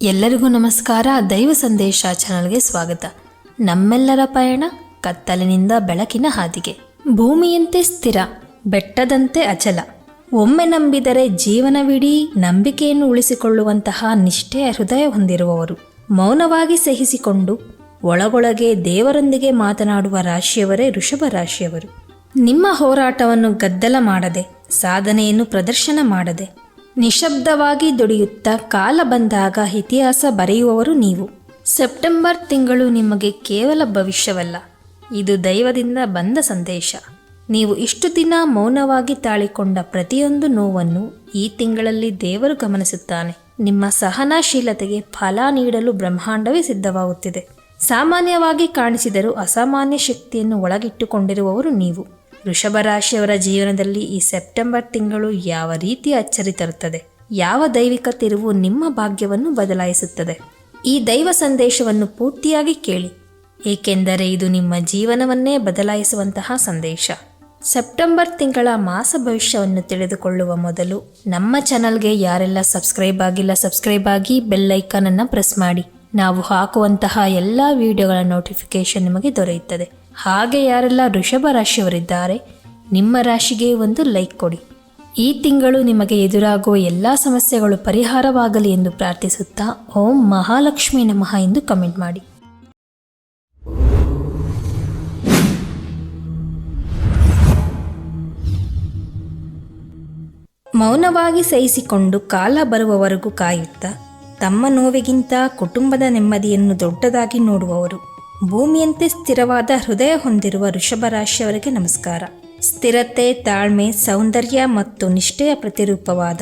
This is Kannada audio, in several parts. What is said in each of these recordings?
ಎಲ್ಲರಿಗೂ ನಮಸ್ಕಾರ. ದೈವ ಸಂದೇಶ ಚಾನಲ್ಗೆ ಸ್ವಾಗತ. ನಮ್ಮೆಲ್ಲರ ಪಯಣ ಕತ್ತಲಿನಿಂದ ಬೆಳಕಿನ ಹಾದಿಗೆ. ಭೂಮಿಯಂತೆ ಸ್ಥಿರ, ಬೆಟ್ಟದಂತೆ ಅಚಲ. ಒಮ್ಮೆ ನಂಬಿದರೆ ಜೀವನವಿಡೀ ನಂಬಿಕೆಯನ್ನು ಉಳಿಸಿಕೊಳ್ಳುವಂತಹ ನಿಷ್ಠೆಯ ಹೃದಯ ಹೊಂದಿರುವವರು. ಮೌನವಾಗಿ ಸಹಿಸಿಕೊಂಡು ಒಳಗೊಳಗೆ ದೇವರೊಂದಿಗೆ ಮಾತನಾಡುವ ರಾಶಿಯವರೇ ಋಷಭ ರಾಶಿಯವರು. ನಿಮ್ಮ ಹೋರಾಟವನ್ನು ಗದ್ದಲ ಮಾಡದೆ, ಸಾಧನೆಯನ್ನು ಪ್ರದರ್ಶನ ಮಾಡದೆ ನಿಶಬ್ದವಾಗಿ ದುಡಿಯುತ್ತಾ ಕಾಲ ಬಂದಾಗ ಇತಿಹಾಸ ಬರೆಯುವವರು ನೀವು. ಸೆಪ್ಟೆಂಬರ್ ತಿಂಗಳು ನಿಮಗೆ ಕೇವಲ ಭವಿಷ್ಯವಲ್ಲ, ಇದು ದೈವದಿಂದ ಬಂದ ಸಂದೇಶ. ನೀವು ಇಷ್ಟು ದಿನ ಮೌನವಾಗಿ ತಾಳಿಕೊಂಡ ಪ್ರತಿಯೊಂದು ನೋವನ್ನು ಈ ತಿಂಗಳಲ್ಲಿ ದೇವರು ಗಮನಿಸುತ್ತಾನೆ. ನಿಮ್ಮ ಸಹನಾಶೀಲತೆಗೆ ಫಲ ನೀಡಲು ಬ್ರಹ್ಮಾಂಡವೇ ಸಿದ್ಧವಾಗುತ್ತಿದೆ. ಸಾಮಾನ್ಯವಾಗಿ ಕಾಣಿಸಿದರೂ ಅಸಾಮಾನ್ಯ ಶಕ್ತಿಯನ್ನು ಒಳಗಿಟ್ಟುಕೊಂಡಿರುವವರು ನೀವು. ವೃಷಭ ರಾಶಿಯವರ ಜೀವನದಲ್ಲಿ ಈ ಸೆಪ್ಟೆಂಬರ್ ತಿಂಗಳು ಯಾವ ರೀತಿ ಅಚ್ಚರಿ ತರುತ್ತದೆ? ಯಾವ ದೈವಿಕ ತಿರುವು ನಿಮ್ಮ ಭಾಗ್ಯವನ್ನು ಬದಲಾಯಿಸುತ್ತದೆ? ಈ ದೈವ ಸಂದೇಶವನ್ನು ಪೂರ್ತಿಯಾಗಿ ಕೇಳಿ. ಏಕೆಂದರೆ ಇದು ನಿಮ್ಮ ಜೀವನವನ್ನೇ ಬದಲಾಯಿಸುವಂತಹ ಸಂದೇಶ. ಸೆಪ್ಟೆಂಬರ್ ತಿಂಗಳ ಮಾಸ ಭವಿಷ್ಯವನ್ನು ತಿಳಿದುಕೊಳ್ಳುವ ಮೊದಲು ನಮ್ಮ ಚಾನಲ್ಗೆ ಯಾರೆಲ್ಲ ಸಬ್ಸ್ಕ್ರೈಬ್ ಆಗಿಲ್ಲ, ಸಬ್ಸ್ಕ್ರೈಬ್ ಆಗಿ ಬೆಲ್ ಐಕಾನ್ ಅನ್ನು ಪ್ರೆಸ್ ಮಾಡಿ. ನಾವು ಹಾಕುವಂತಹ ಎಲ್ಲ ವಿಡಿಯೋಗಳ ನೋಟಿಫಿಕೇಶನ್ ನಿಮಗೆ ದೊರೆಯುತ್ತದೆ. ಹಾಗೆ ಯಾರೆಲ್ಲ ವೃಷಭ ರಾಶಿಯವರಿದ್ದಾರೆ, ನಿಮ್ಮ ರಾಶಿಗೆ ಒಂದು ಲೈಕ್ ಕೊಡಿ. ಈ ತಿಂಗಳು ನಿಮಗೆ ಎದುರಾಗುವ ಎಲ್ಲ ಸಮಸ್ಯೆಗಳು ಪರಿಹಾರವಾಗಲಿ ಎಂದು ಪ್ರಾರ್ಥಿಸುತ್ತಾ ಓಂ ಮಹಾಲಕ್ಷ್ಮಿ ನಮಃ ಎಂದು ಕಮೆಂಟ್ ಮಾಡಿ. ಮೌನವಾಗಿ ಸಹಿಸಿಕೊಂಡು ಕಾಲ ಬರುವವರೆಗೂ ಕಾಯುತ್ತಾ ತಮ್ಮ ನೋವಿಗಿಂತ ಕುಟುಂಬದ ನೆಮ್ಮದಿಯನ್ನು ದೊಡ್ಡದಾಗಿ ನೋಡುವವರು. ಭೂಮಿಯಂತೆ ಸ್ಥಿರವಾದ ಹೃದಯ ಹೊಂದಿರುವ ಋಷಭ ರಾಶಿಯವರಿಗೆ ನಮಸ್ಕಾರ. ಸ್ಥಿರತೆ, ತಾಳ್ಮೆ, ಸೌಂದರ್ಯ ಮತ್ತು ನಿಷ್ಠೆಯ ಪ್ರತಿರೂಪವಾದ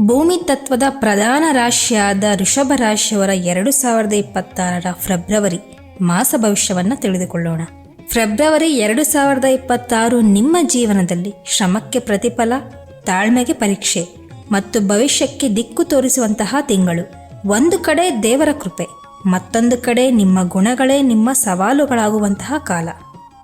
ಭೂಮಿ ತತ್ವದ ಪ್ರಧಾನ ರಾಶಿಯಾದ ಋಷಭ ರಾಶಿಯವರ ಎರಡು ಸಾವಿರದ ಇಪ್ಪತ್ತಾರರ ಫೆಬ್ರವರಿ ಮಾಸ ಭವಿಷ್ಯವನ್ನು ತಿಳಿದುಕೊಳ್ಳೋಣ. ಫೆಬ್ರವರಿ ಎರಡು ಸಾವಿರದ ಇಪ್ಪತ್ತಾರು ನಿಮ್ಮ ಜೀವನದಲ್ಲಿ ಶ್ರಮಕ್ಕೆ ಪ್ರತಿಫಲ, ತಾಳ್ಮೆಗೆ ಪರೀಕ್ಷೆ ಮತ್ತು ಭವಿಷ್ಯಕ್ಕೆ ದಿಕ್ಕು ತೋರಿಸುವಂತಹ ತಿಂಗಳು. ಒಂದು ಕಡೆ ದೇವರ ಕೃಪೆ ಮತ್ತೊಂದು ಕಡೆ ನಿಮ್ಮ ಗುಣಗಳೇ ನಿಮ್ಮ ಸವಾಲುಗಳಾಗುವಂತಹ ಕಾಲ.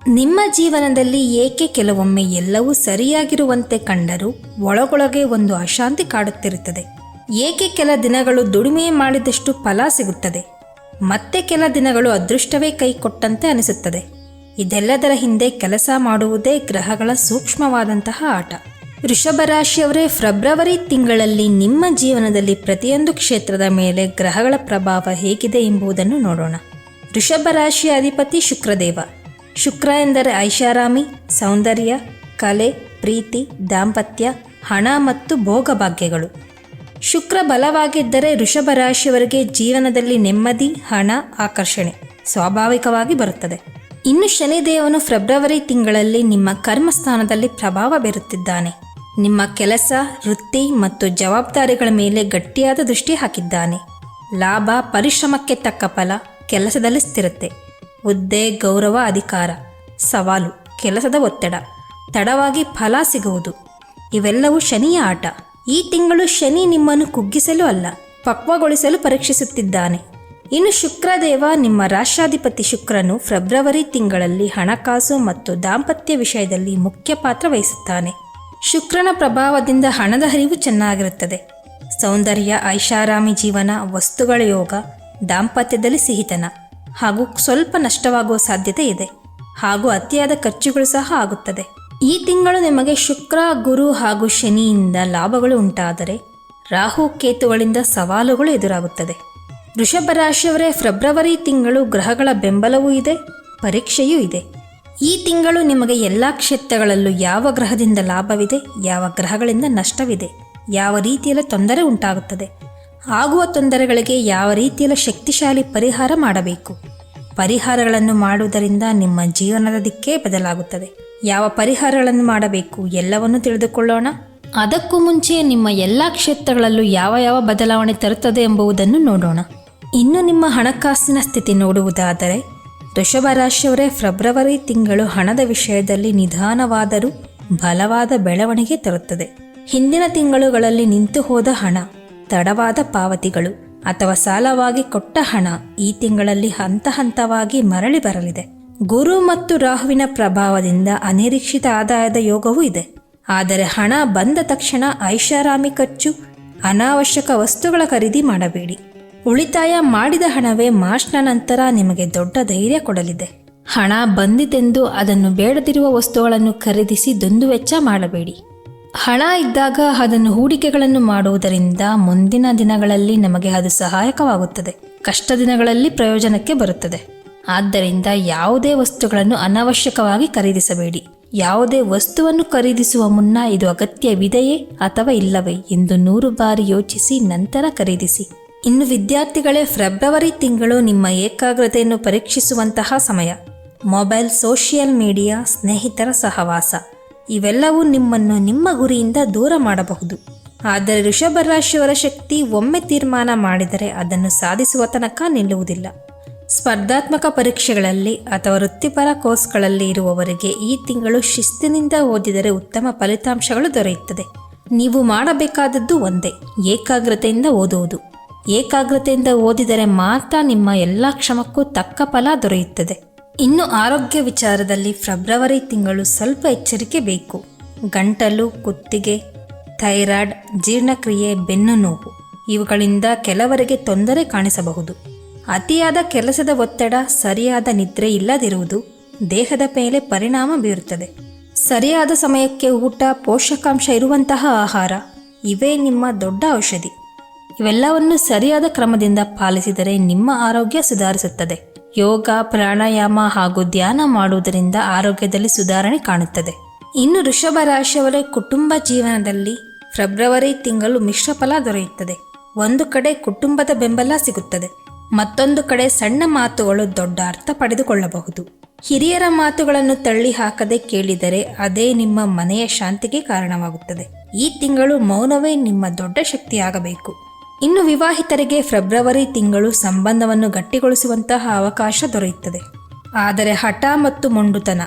ನಿಮ್ಮ ಜೀವನದಲ್ಲಿ ಏಕೆ ಕೆಲವೊಮ್ಮೆ ಎಲ್ಲವೂ ಸರಿಯಾಗಿರುವಂತೆ ಕಂಡರೂ ಒಳಗೊಳಗೆ ಒಂದು ಅಶಾಂತಿ ಕಾಡುತ್ತಿರುತ್ತದೆ. ಏಕೆ ಕೆಲ ದಿನಗಳು ದುಡಿಮೆ ಮಾಡಿದಷ್ಟು ಫಲ ಸಿಗುತ್ತದೆ. ಮತ್ತೆ ಕೆಲ ದಿನಗಳು ಅದೃಷ್ಟವೇ ಕೈ ಕೊಟ್ಟಂತೆ ಅನಿಸುತ್ತದೆ. ಇದೆಲ್ಲದರ ಹಿಂದೆ ಕೆಲಸ ಮಾಡುವುದೇ ಗ್ರಹಗಳ ಸೂಕ್ಷ್ಮವಾದಂತಹ ಆಟ. ವೃಷಭ ರಾಶಿಯವರೇ, ಫೆಬ್ರವರಿ ತಿಂಗಳಲ್ಲಿ ನಿಮ್ಮ ಜೀವನದಲ್ಲಿ ಪ್ರತಿಯೊಂದು ಕ್ಷೇತ್ರದ ಮೇಲೆ ಗ್ರಹಗಳ ಪ್ರಭಾವ ಹೇಗಿದೆ ಎಂಬುದನ್ನು ನೋಡೋಣ. ವೃಷಭ ರಾಶಿಯ ಅಧಿಪತಿ ಶುಕ್ರದೇವ. ಶುಕ್ರ ಎಂದರೆ ಐಷಾರಾಮಿ, ಸೌಂದರ್ಯ, ಕಲೆ, ಪ್ರೀತಿ, ದಾಂಪತ್ಯ, ಹಣ ಮತ್ತು ಭೋಗಭಾಗ್ಯಗಳು ಶುಕ್ರ ಬಲವಾಗಿದ್ದರೆ ವೃಷಭ ರಾಶಿಯವರಿಗೆ ಜೀವನದಲ್ಲಿ ನೆಮ್ಮದಿ, ಹಣ, ಆಕರ್ಷಣೆ ಸ್ವಾಭಾವಿಕವಾಗಿ ಬರುತ್ತದೆ. ಇನ್ನು ಶನಿದೇವನು ಫೆಬ್ರವರಿ ತಿಂಗಳಲ್ಲಿ ನಿಮ್ಮ ಕರ್ಮಸ್ಥಾನದಲ್ಲಿ ಪ್ರಭಾವ ಬೀರುತ್ತಿದ್ದಾನೆ. ನಿಮ್ಮ ಕೆಲಸ, ವೃತ್ತಿ ಮತ್ತು ಜವಾಬ್ದಾರಿಗಳ ಮೇಲೆ ಗಟ್ಟಿಯಾದ ದೃಷ್ಟಿ ಹಾಕಿದ್ದಾನೆ. ಲಾಭ, ಪರಿಶ್ರಮಕ್ಕೆ ತಕ್ಕ ಫಲ ಕೆಲಸದಲ್ಲಿ ಸ್ಥಿರತೆ, ಹುದ್ದೆ, ಗೌರವ, ಅಧಿಕಾರ, ಸವಾಲು ಕೆಲಸದ ಒತ್ತಡ, ತಡವಾಗಿ ಫಲ ಸಿಗುವುದು. ಇವೆಲ್ಲವೂ ಶನಿಯ ಆಟ. ಈ ತಿಂಗಳು ಶನಿ ನಿಮ್ಮನ್ನು ಕುಗ್ಗಿಸಲು ಅಲ್ಲ, ಪಕ್ವಗೊಳಿಸಲು ಪರೀಕ್ಷಿಸುತ್ತಿದ್ದಾನೆ. ಇನ್ನು ಶುಕ್ರದೇವ ನಿಮ್ಮ ರಾಷ್ಟ್ರಾಧಿಪತಿ ಶುಕ್ರನು ಫೆಬ್ರವರಿ ತಿಂಗಳಲ್ಲಿ ಹಣಕಾಸು ಮತ್ತು ದಾಂಪತ್ಯ ವಿಷಯದಲ್ಲಿ ಮುಖ್ಯ ಪಾತ್ರ ವಹಿಸುತ್ತಾನೆ. ಶುಕ್ರನ ಪ್ರಭಾವದಿಂದ ಹಣದ ಹರಿವು ಚೆನ್ನಾಗಿರುತ್ತದೆ. ಸೌಂದರ್ಯ, ಐಷಾರಾಮಿ ಜೀವನ, ವಸ್ತುಗಳ ಯೋಗ, ದಾಂಪತ್ಯದಲ್ಲಿ ಸಿಹಿತನ ಹಾಗೂ ಸ್ವಲ್ಪ ನಷ್ಟವಾಗುವ ಸಾಧ್ಯತೆ ಇದೆ. ಹಾಗೂ ಅತಿಯಾದ ಖರ್ಚುಗಳು ಸಹ ಆಗುತ್ತದೆ. ಈ ತಿಂಗಳು ನಿಮಗೆ ಶುಕ್ರ, ಗುರು ಹಾಗೂ ಶನಿಯಿಂದ ಲಾಭಗಳು ಉಂಟಾದರೆ ರಾಹು ಕೇತುಗಳಿಂದ ಸವಾಲುಗಳು ಎದುರಾಗುತ್ತದೆ. ವೃಷಭ ರಾಶಿಯವರೇ, ಫೆಬ್ರವರಿ ತಿಂಗಳು ಗ್ರಹಗಳ ಬೆಂಬಲವೂ ಇದೆ, ಪರೀಕ್ಷೆಯೂ ಇದೆ. ಈ ತಿಂಗಳು ನಿಮಗೆ ಎಲ್ಲ ಕ್ಷೇತ್ರಗಳಲ್ಲೂ ಯಾವ ಗ್ರಹದಿಂದ ಲಾಭವಿದೆ, ಯಾವ ಗ್ರಹಗಳಿಂದ ನಷ್ಟವಿದೆ, ಯಾವ ರೀತಿಯಲ್ಲಿ ತೊಂದರೆ ಉಂಟಾಗುತ್ತದೆ, ಆಗುವ ತೊಂದರೆಗಳಿಗೆ ಯಾವ ರೀತಿಯಲ್ಲಿ ಶಕ್ತಿಶಾಲಿ ಪರಿಹಾರ ಮಾಡಬೇಕು. ಪರಿಹಾರಗಳನ್ನು ಮಾಡುವುದರಿಂದ ನಿಮ್ಮ ಜೀವನದ ದಿಕ್ಕೇ ಬದಲಾಗುತ್ತದೆ. ಯಾವ ಪರಿಹಾರಗಳನ್ನು ಮಾಡಬೇಕು ಎಲ್ಲವನ್ನು ತಿಳಿದುಕೊಳ್ಳೋಣ. ಅದಕ್ಕೂ ಮುಂಚೆ ನಿಮ್ಮ ಎಲ್ಲ ಕ್ಷೇತ್ರಗಳಲ್ಲೂ ಯಾವ ಯಾವ ಬದಲಾವಣೆ ತರುತ್ತದೆ ಎಂಬುದನ್ನು ನೋಡೋಣ. ಇನ್ನು ನಿಮ್ಮ ಹಣಕಾಸಿನ ಸ್ಥಿತಿ ನೋಡುವುದಾದರೆ ವೃಷಭ ರಾಶಿಯವರೇ, ಫೆಬ್ರವರಿ ತಿಂಗಳು ಹಣದ ವಿಷಯದಲ್ಲಿ ನಿಧಾನವಾದರೂ ಬಲವಾದ ಬೆಳವಣಿಗೆ ತರುತ್ತದೆ. ಹಿಂದಿನ ತಿಂಗಳುಗಳಲ್ಲಿ ನಿಂತು ಹೋದ ಹಣ, ತಡವಾದ ಪಾವತಿಗಳು ಅಥವಾ ಸಾಲವಾಗಿ ಕೊಟ್ಟ ಹಣ ಈ ತಿಂಗಳಲ್ಲಿ ಹಂತ ಹಂತವಾಗಿ ಮರಳಿ ಬರಲಿದೆ. ಗುರು ಮತ್ತು ರಾಹುವಿನ ಪ್ರಭಾವದಿಂದ ಅನಿರೀಕ್ಷಿತ ಆದಾಯದ ಯೋಗವೂ ಇದೆ. ಆದರೆ ಹಣ ಬಂದ ತಕ್ಷಣ ಐಷಾರಾಮಿ ಖರ್ಚು, ಅನಾವಶ್ಯಕ ವಸ್ತುಗಳ ಖರೀದಿ ಮಾಡಬೇಡಿ. ಉಳಿತಾಯ ಮಾಡಿದ ಹಣವೇ ಮಾರ್ಚ್ನ ನಂತರ ನಿಮಗೆ ದೊಡ್ಡ ಧೈರ್ಯ ಕೊಡಲಿದೆ. ಹಣ ಬಂದಿತೆಂದು ಅದನ್ನು ಬೇಡದಿರುವ ವಸ್ತುಗಳನ್ನು ಖರೀದಿಸಿ ದುಂದುವೆಚ್ಚ ಮಾಡಬೇಡಿ. ಹಣ ಇದ್ದಾಗ ಅದನ್ನು ಹೂಡಿಕೆಗಳನ್ನು ಮಾಡುವುದರಿಂದ ಮುಂದಿನ ದಿನಗಳಲ್ಲಿ ನಮಗೆ ಅದು ಸಹಾಯಕವಾಗುತ್ತದೆ. ಕಷ್ಟ ದಿನಗಳಲ್ಲಿ ಪ್ರಯೋಜನಕ್ಕೆ ಬರುತ್ತದೆ. ಆದ್ದರಿಂದ ಯಾವುದೇ ವಸ್ತುಗಳನ್ನು ಅನವಶ್ಯಕವಾಗಿ ಖರೀದಿಸಬೇಡಿ. ಯಾವುದೇ ವಸ್ತುವನ್ನು ಖರೀದಿಸುವ ಮುನ್ನ ಇದು ಅಗತ್ಯವಿದೆಯೇ ಅಥವಾ ಇಲ್ಲವೇ ಎಂದು ನೂರು ಬಾರಿ ಯೋಚಿಸಿ ನಂತರ ಖರೀದಿಸಿ. ಇನ್ನು ವಿದ್ಯಾರ್ಥಿಗಳೇ ಫೆಬ್ರವರಿ ತಿಂಗಳು ನಿಮ್ಮ ಏಕಾಗ್ರತೆಯನ್ನು ಪರೀಕ್ಷಿಸುವಂತಹ ಸಮಯ. ಮೊಬೈಲ್, ಸೋಷಿಯಲ್ ಮೀಡಿಯಾ, ಸ್ನೇಹಿತರ ಸಹವಾಸ. ಇವೆಲ್ಲವೂ ನಿಮ್ಮನ್ನು ನಿಮ್ಮ ಗುರಿಯಿಂದ ದೂರ ಮಾಡಬಹುದು. ಆದರೆ ಋಷಭ ರಾಶಿಯವರ ಶಕ್ತಿ ಒಮ್ಮೆ ತೀರ್ಮಾನ ಮಾಡಿದರೆ ಅದನ್ನು ಸಾಧಿಸುವ ತನಕ ನಿಲ್ಲುವುದಿಲ್ಲ. ಸ್ಪರ್ಧಾತ್ಮಕ ಪರೀಕ್ಷೆಗಳಲ್ಲಿ ಅಥವಾ ವೃತ್ತಿಪರ ಕೋರ್ಸ್ಗಳಲ್ಲಿ ಇರುವವರಿಗೆ ಈ ತಿಂಗಳು ಶಿಸ್ತಿನಿಂದ ಓದಿದರೆ ಉತ್ತಮ ಫಲಿತಾಂಶಗಳು ದೊರೆಯುತ್ತದೆ. ನೀವು ಮಾಡಬೇಕಾದದ್ದು ಒಂದೇ, ಏಕಾಗ್ರತೆಯಿಂದ ಓದುವುದು. ಏಕಾಗ್ರತೆಯಿಂದ ಓದಿದರೆ ಮಾತ್ರ ನಿಮ್ಮ ಎಲ್ಲ ಕ್ಷಮಕ್ಕೂ ತಕ್ಕ ಫಲ ದೊರೆಯುತ್ತದೆ. ಇನ್ನು ಆರೋಗ್ಯ ವಿಚಾರದಲ್ಲಿ ಫೆಬ್ರವರಿ ತಿಂಗಳು ಸ್ವಲ್ಪ ಎಚ್ಚರಿಕೆ ಬೇಕು. ಗಂಟಲು, ಕುತ್ತಿಗೆ, ಥೈರಾಯ್ಡ್, ಜೀರ್ಣಕ್ರಿಯೆ, ಬೆನ್ನು ನೋವು ಇವುಗಳಿಂದ ಕೆಲವರಿಗೆ ತೊಂದರೆ ಕಾಣಿಸಬಹುದು. ಅತಿಯಾದ ಕೆಲಸದ ಒತ್ತಡ, ಸರಿಯಾದ ನಿದ್ರೆ ಇಲ್ಲದಿರುವುದು ದೇಹದ ಮೇಲೆ ಪರಿಣಾಮ ಬೀರುತ್ತದೆ. ಸರಿಯಾದ ಸಮಯಕ್ಕೆ ಊಟ, ಪೋಷಕಾಂಶ ಇರುವಂತಹ ಆಹಾರ, ಇವೇ ನಿಮ್ಮ ದೊಡ್ಡ ಔಷಧಿ. ಇವೆಲ್ಲವನ್ನು ಸರಿಯಾದ ಕ್ರಮದಿಂದ ಪಾಲಿಸಿದರೆ ನಿಮ್ಮ ಆರೋಗ್ಯ ಸುಧಾರಿಸುತ್ತದೆ. ಯೋಗ, ಪ್ರಾಣಾಯಾಮ ಹಾಗೂ ಧ್ಯಾನ ಮಾಡುವುದರಿಂದ ಆರೋಗ್ಯದಲ್ಲಿ ಸುಧಾರಣೆ ಕಾಣುತ್ತದೆ. ಇನ್ನು ವೃಷಭ ರಾಶಿಯವರೇ ಕುಟುಂಬ ಜೀವನದಲ್ಲಿ ಫೆಬ್ರವರಿ ತಿಂಗಳು ಮಿಶ್ರ ಫಲ ದೊರೆಯುತ್ತದೆ. ಒಂದು ಕಡೆ ಕುಟುಂಬದ ಬೆಂಬಲ ಸಿಗುತ್ತದೆ. ಮತ್ತೊಂದು ಕಡೆ ಸಣ್ಣ ಮಾತುಗಳು ದೊಡ್ಡ ಅರ್ಥ ಪಡೆದುಕೊಳ್ಳಬಹುದು. ಹಿರಿಯರ ಮಾತುಗಳನ್ನು ತಳ್ಳಿ ಹಾಕದೆ ಕೇಳಿದರೆ ಅದೇ ನಿಮ್ಮ ಮನೆಯ ಶಾಂತಿಗೆ ಕಾರಣವಾಗುತ್ತದೆ. ಈ ತಿಂಗಳು ಮೌನವೇ ನಿಮ್ಮ ದೊಡ್ಡ ಶಕ್ತಿಯಾಗಬೇಕು. ಇನ್ನು ವಿವಾಹಿತರಿಗೆ ಫೆಬ್ರವರಿ ತಿಂಗಳು ಸಂಬಂಧವನ್ನು ಗಟ್ಟಿಗೊಳಿಸುವಂತಹ ಅವಕಾಶ ದೊರೆಯುತ್ತದೆ. ಆದರೆ ಹಠ ಮತ್ತು ಮೊಂಡುತನ,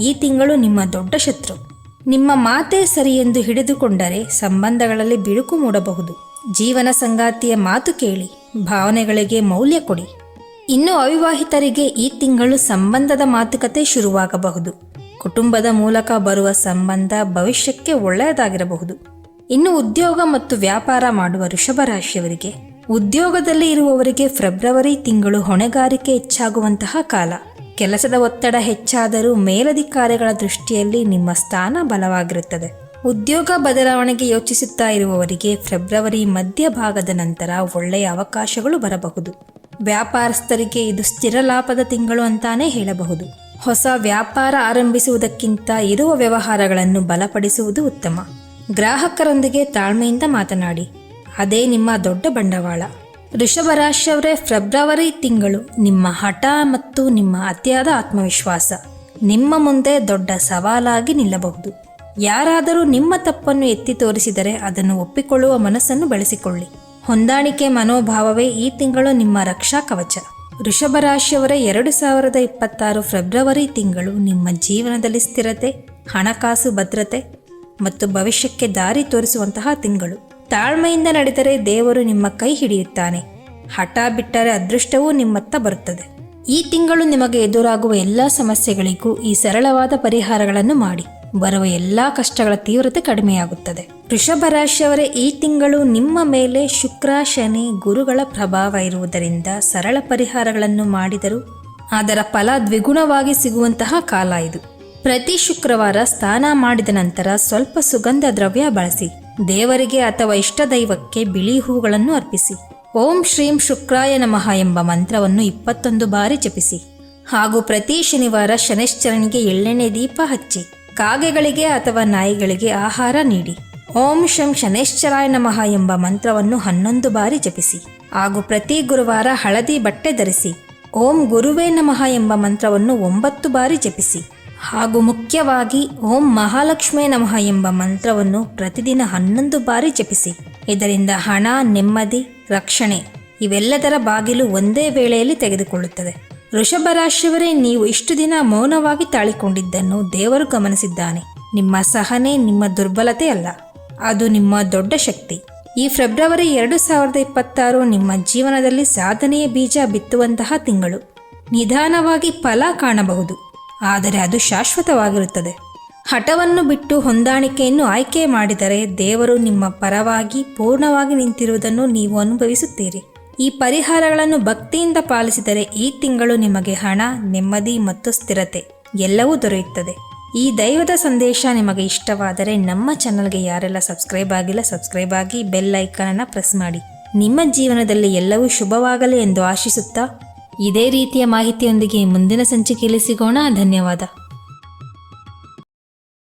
ಈ ತಿಂಗಳು ನಿಮ್ಮ ದೊಡ್ಡ ಶತ್ರು. ನಿಮ್ಮ ಮಾತೇ ಸರಿ ಎಂದು ಹಿಡಿದುಕೊಂಡರೆ ಸಂಬಂಧಗಳಲ್ಲಿ ಬಿಳುಕು ಮೂಡಬಹುದು. ಜೀವನ ಸಂಗಾತಿಯ ಮಾತು ಕೇಳಿ, ಭಾವನೆಗಳಿಗೆ ಮೌಲ್ಯ ಕೊಡಿ. ಇನ್ನು ಅವಿವಾಹಿತರಿಗೆ ಈ ತಿಂಗಳು ಸಂಬಂಧದ ಮಾತುಕತೆ ಶುರುವಾಗಬಹುದು. ಕುಟುಂಬದ ಮೂಲಕ ಬರುವ ಸಂಬಂಧ ಭವಿಷ್ಯಕ್ಕೆ ಒಳ್ಳೆಯದಾಗಿರಬಹುದು. ಇನ್ನು ಉದ್ಯೋಗ ಮತ್ತು ವ್ಯಾಪಾರ ಮಾಡುವ ಋಷಭ ರಾಶಿಯವರಿಗೆ ಉದ್ಯೋಗದಲ್ಲಿ ಇರುವವರಿಗೆ ಫೆಬ್ರವರಿ ತಿಂಗಳು ಹೊಣೆಗಾರಿಕೆ ಹೆಚ್ಚಾಗುವಂತಹ ಕಾಲ. ಕೆಲಸದ ಒತ್ತಡ ಹೆಚ್ಚಾದರೂ ಮೇಲಧಿಕಾರಿಗಳ ದೃಷ್ಟಿಯಲ್ಲಿ ನಿಮ್ಮ ಸ್ಥಾನ ಬಲವಾಗಿರುತ್ತದೆ. ಉದ್ಯೋಗ ಬದಲಾವಣೆಗೆ ಯೋಚಿಸುತ್ತಾ ಇರುವವರಿಗೆ ಫೆಬ್ರವರಿ ಮಧ್ಯಭಾಗದ ನಂತರ ಒಳ್ಳೆಯ ಅವಕಾಶಗಳು ಬರಬಹುದು. ವ್ಯಾಪಾರಸ್ಥರಿಗೆ ಇದು ಸ್ಥಿರ ಲಾಭದ ತಿಂಗಳು ಅಂತಾನೆ ಹೇಳಬಹುದು. ಹೊಸ ವ್ಯಾಪಾರ ಆರಂಭಿಸುವುದಕ್ಕಿಂತ ಇರುವ ವ್ಯವಹಾರಗಳನ್ನು ಬಲಪಡಿಸುವುದು ಉತ್ತಮ. ಗ್ರಾಹಕರೊಂದಿಗೆ ತಾಳ್ಮೆಯಿಂದ ಮಾತನಾಡಿ. ಅದೇ ನಿಮ್ಮ ದೊಡ್ಡ ಬಂಡವಾಳ. ಋಷಭ ರಾಶಿಯವರೇ ಫೆಬ್ರವರಿ ತಿಂಗಳು ನಿಮ್ಮ ಹಠ ಮತ್ತು ನಿಮ್ಮ ಅತಿಯಾದ ಆತ್ಮವಿಶ್ವಾಸ. ನಿಮ್ಮ ಮುಂದೆ ದೊಡ್ಡ ಸವಾಲಾಗಿ ನಿಲ್ಲಬಹುದು. ಯಾರಾದರೂ ನಿಮ್ಮ ತಪ್ಪನ್ನು ಎತ್ತಿ ತೋರಿಸಿದರೆ ಅದನ್ನು ಒಪ್ಪಿಕೊಳ್ಳುವ ಮನಸ್ಸನ್ನು ಬೆಳೆಸಿಕೊಳ್ಳಿ. ಹೊಂದಾಣಿಕೆ ಮನೋಭಾವವೇ ಈ ತಿಂಗಳು ನಿಮ್ಮ ರಕ್ಷಾ ಕವಚ. ವೃಷಭ ಎರಡು ಸಾವಿರದ ಇಪ್ಪತ್ತಾರು ಫೆಬ್ರವರಿ ತಿಂಗಳು ನಿಮ್ಮ ಜೀವನದಲ್ಲಿ ಸ್ಥಿರತೆ, ಹಣಕಾಸು ಭದ್ರತೆ ಮತ್ತು ಭವಿಷ್ಯಕ್ಕೆ ದಾರಿ ತೋರಿಸುವಂತಹ ತಿಂಗಳು. ತಾಳ್ಮೆಯಿಂದ ನಡೆದರೆ ದೇವರು ನಿಮ್ಮ ಕೈ ಹಿಡಿಯುತ್ತಾನೆ. ಹಠ ಬಿಟ್ಟರೆ ಅದೃಷ್ಟವೂ ನಿಮ್ಮತ್ತ ಬರುತ್ತದೆ. ಈ ತಿಂಗಳು ನಿಮಗೆ ಎದುರಾಗುವ ಎಲ್ಲ ಸಮಸ್ಯೆಗಳಿಗೂ ಈ ಸರಳವಾದ ಪರಿಹಾರಗಳನ್ನು ಮಾಡಿ. ಬರುವ ಎಲ್ಲಾ ಕಷ್ಟಗಳ ತೀವ್ರತೆ ಕಡಿಮೆಯಾಗುತ್ತದೆ. ವೃಷಭ ರಾಶಿಯವರೇ, ಈ ತಿಂಗಳು ನಿಮ್ಮ ಮೇಲೆ ಶುಕ್ರ, ಶನಿ, ಗುರುಗಳ ಪ್ರಭಾವ ಇರುವುದರಿಂದ ಸರಳ ಪರಿಹಾರಗಳನ್ನು ಮಾಡಿದರೂ ಅದರ ಫಲ ದ್ವಿಗುಣವಾಗಿ ಸಿಗುವಂತಹ ಕಾಲ ಇದು. ಪ್ರತಿ ಶುಕ್ರವಾರ ಸ್ನಾನ ಮಾಡಿದ ನಂತರ ಸ್ವಲ್ಪ ಸುಗಂಧ ದ್ರವ್ಯ ಬಳಸಿ, ದೇವರಿಗೆ ಅಥವಾ ಇಷ್ಟ ದೈವಕ್ಕೆ ಬಿಳಿ ಹೂಗಳನ್ನು ಅರ್ಪಿಸಿ. ಓಂ ಶ್ರೀಂ ಶುಕ್ರಾಯ ನಮಃ ಎಂಬ ಮಂತ್ರವನ್ನು ಇಪ್ಪತ್ತೊಂದು ಬಾರಿ ಜಪಿಸಿ. ಹಾಗೂ ಪ್ರತಿ ಶನಿವಾರ ಶನಿಶ್ಚರನಿಗೆ ಎಳ್ಳೆಣ್ಣೆ ದೀಪ ಹಚ್ಚಿ, ಕಾಗೆಗಳಿಗೆ ಅಥವಾ ನಾಯಿಗಳಿಗೆ ಆಹಾರ ನೀಡಿ. ಓಂ ಶಂ ಶನೇಶ್ಚರಾಯ ನಮಃ ಎಂಬ ಮಂತ್ರವನ್ನು ಹನ್ನೊಂದು ಬಾರಿ ಜಪಿಸಿ. ಹಾಗೂ ಪ್ರತಿ ಗುರುವಾರ ಹಳದಿ ಬಟ್ಟೆ ಧರಿಸಿ, ಓಂ ಗುರುವೇ ನಮಃ ಎಂಬ ಮಂತ್ರವನ್ನು ಒಂಬತ್ತು ಬಾರಿ ಜಪಿಸಿ. ಹಾಗೂ ಮುಖ್ಯವಾಗಿ ಓಂ ಮಹಾಲಕ್ಷ್ಮೇ ನಮಃ ಎಂಬ ಮಂತ್ರವನ್ನು ಪ್ರತಿದಿನ ಹನ್ನೊಂದು ಬಾರಿ ಜಪಿಸಿ. ಇದರಿಂದ ಹಣ, ನೆಮ್ಮದಿ, ರಕ್ಷಣೆ ಇವೆಲ್ಲದರ ಬಾಗಿಲು ಒಂದೇ ವೇಳೆಯಲ್ಲಿ ತೆಗೆದುಕೊಳ್ಳುತ್ತದೆ. ವೃಷಭ ರಾಶಿಯವರೇ, ನೀವು ಇಷ್ಟು ದಿನ ಮೌನವಾಗಿ ತಾಳಿಕೊಂಡಿದ್ದನ್ನು ದೇವರು ಗಮನಿಸಿದ್ದಾನೆ. ನಿಮ್ಮ ಸಹನೆ ನಿಮ್ಮ ದುರ್ಬಲತೆ ಅಲ್ಲ. ಅದು ನಿಮ್ಮ ದೊಡ್ಡ ಶಕ್ತಿ. ಈ ಫೆಬ್ರವರಿ ಎರಡು ಸಾವಿರದ ಇಪ್ಪತ್ತಾರು ನಿಮ್ಮ ಜೀವನದಲ್ಲಿ ಸಾಧನೆಯ ಬೀಜ ಬಿತ್ತುವಂತಹ ತಿಂಗಳು. ನಿಧಾನವಾಗಿ ಫಲ ಕಾಣಬಹುದು. ಆದರೆ ಅದು ಶಾಶ್ವತವಾಗಿರುತ್ತದೆ. ಹಠವನ್ನು ಬಿಟ್ಟು ಹೊಂದಾಣಿಕೆಯನ್ನು ಆಯ್ಕೆ ಮಾಡಿದರೆ ದೇವರು ನಿಮ್ಮ ಪರವಾಗಿ ಪೂರ್ಣವಾಗಿ ನಿಂತಿರುವುದನ್ನು ನೀವು ಅನುಭವಿಸುತ್ತೀರಿ. ಈ ಪರಿಹಾರಗಳನ್ನು ಭಕ್ತಿಯಿಂದ ಪಾಲಿಸಿದರೆ ಈ ತಿಂಗಳು ನಿಮಗೆ ಹಣ, ನೆಮ್ಮದಿ ಮತ್ತು ಸ್ಥಿರತೆ ಎಲ್ಲವೂ ದೊರೆಯುತ್ತದೆ. ಈ ದೈವದ ಸಂದೇಶ ನಿಮಗೆ ಇಷ್ಟವಾದರೆ ನಮ್ಮ ಚಾನಲ್ಗೆ ಯಾರೆಲ್ಲ ಸಬ್ಸ್ಕ್ರೈಬ್ ಆಗಿಲ್ಲ ಸಬ್ಸ್ಕ್ರೈಬ್ ಆಗಿ ಬೆಲ್ ಐಕಾನನ್ನು ಪ್ರೆಸ್ ಮಾಡಿ. ನಿಮ್ಮ ಜೀವನದಲ್ಲಿ ಎಲ್ಲವೂ ಶುಭವಾಗಲಿ ಎಂದು ಆಶಿಸುತ್ತಾ ಇದೇ ರೀತಿಯ ಮಾಹಿತಿಯೊಂದಿಗೆ ಮುಂದಿನ ಸಂಚಿಕೆಯಲ್ಲಿ ಸಿಗೋಣ. ಧನ್ಯವಾದ.